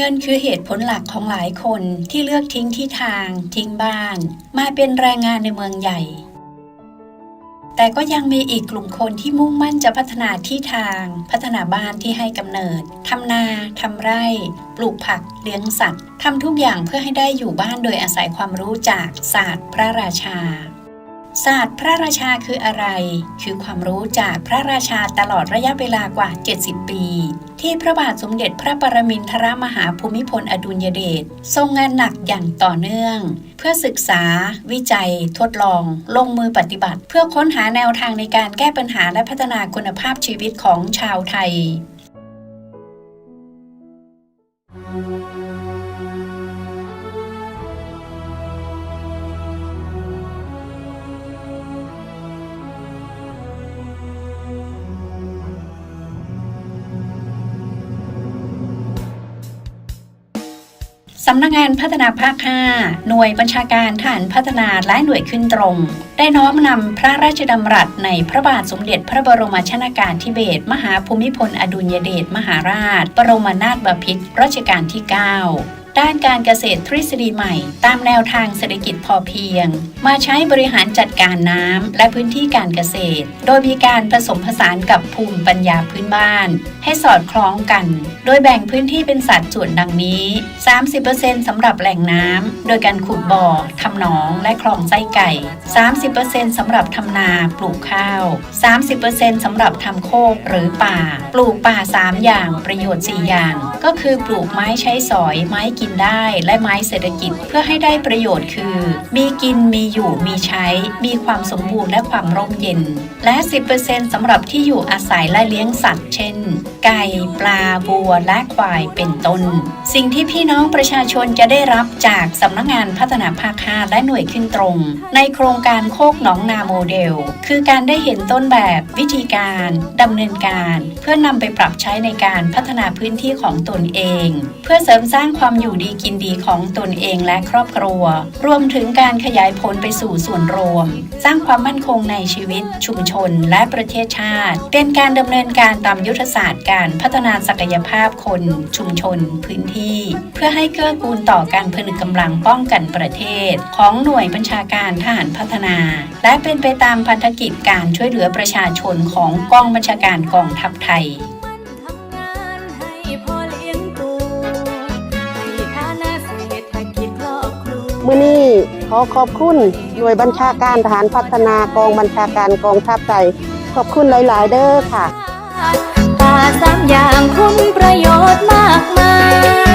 เงินคือเหตุผลหลักของหลายคนที่เลือกทิ้งที่ทาง ทิ้งบ้าน มาเป็นแรงงานในเมืองใหญ่ แต่ก็ยังมีอีกกลุ่มคนที่มุ่งมั่นจะพัฒนาที่ทาง พัฒนาบ้านที่ให้กำเนิดทำนาทำไร่ ปลูกผัก เลี้ยงสัตว์ทำทุกอย่างเพื่อให้ได้อยู่บ้านโดยอาศัยความรู้จากศาสตร์พระราชา ศาสตร์พระราชาคืออะไร คือความรู้จากพระราชาตลอดระยะเวลากว่า 70 ปี ที่พระบาทสมเด็จพระปรมินทรมหาภูมิพลอดุลยเดชทรงงานหนักอย่างต่อเนื่อง เพื่อศึกษา วิจัย ทดลอง ลงมือปฏิบัติ เพื่อค้นหาแนวทางในการแก้ปัญหาและพัฒนาคุณภาพชีวิตของชาวไทย สำนักงานพัฒนาภาค 5 หน่วยบัญชาการฐานพัฒนาและหน่วยขึ้นตรง ได้น้อมนำพระราชดำรัสในพระบาทสมเด็จพระบรมชนากาธิเบศรมหาภูมิพลอดุลยเดชมหาราช บรมนาถบพิตรรัชกาลที่ 9 ด้านการเกษตรทฤษฎีใหม่ ตามแนวทางเศรษฐกิจพอเพียง มาใช้บริหารจัดการน้ำและพื้นที่การเกษตร โดยมีการผสมผสานกับภูมิปัญญาพื้นบ้าน ให้สอดคล้องกัน โดยแบ่งพื้นที่เป็นสัดส่วนดังนี้ 30%สำหรับแหล่งน้ำโดยการขุดบ่อทำหนองและคลองไส้ไก่ 30%สำหรับทำนาปลูกข้าว 30%สำหรับทำโคกหรือป่า ปลูกป่า 3 อย่างประโยชน์ 4 อย่าง ก็คือปลูกไม้ใช้สอยไม้กินได้และไม้เศรษฐกิจเพื่อให้ได้ประโยชน์คือ มีกินมีอยู่มีใช้ มีความสมบูรณ์และความร่มเย็น และ 10%สำหรับที่อยู่อาศัยและเลี้ยงสัตว์ เช่น ไก่ ปลาบัวและควายเป็นต้น สิ่งที่พี่น้องประชาชนจะได้รับจากสำนักงานพัฒนาภาค5และหน่วยขึ้นตรง ในโครงการโคกหนองนาโมเดล คือการได้เห็นต้นแบบวิธีการดำเนินการ เพื่อนำไปปรับใช้ในการพัฒนาพื้นที่ของตนเอง เพื่อเสริมสร้างความอยู่ดีกินดีของตนเองและครอบครัว รวมถึงการขยายผลไปสู่ส่วนรวม สร้างความมั่นคงในชีวิต ชุมชน และประเทศชาติ เป็นการดำเนินการตามยุทธศาสตร์การพัฒนาศักยภาพคน ชุมชน พื้นที่ เพื่อให้เกื้อกูลต่อการผนึกกำลังป้องกันประเทศ ของหน่วยบัญชาการทหารพัฒนา และเป็นไปตามพันธกิจการช่วยเหลือประชาชนของกองบัญชาการกองทัพไทย มื่อนี้ขอขอบคุณหน่วยบัญชาการทหารพัฒนากองบัญชาการกองทัพไทยขอบคุณหลาย ๆ เด้อค่ะป่าสามอย่างคุณประโยชน์มากมาย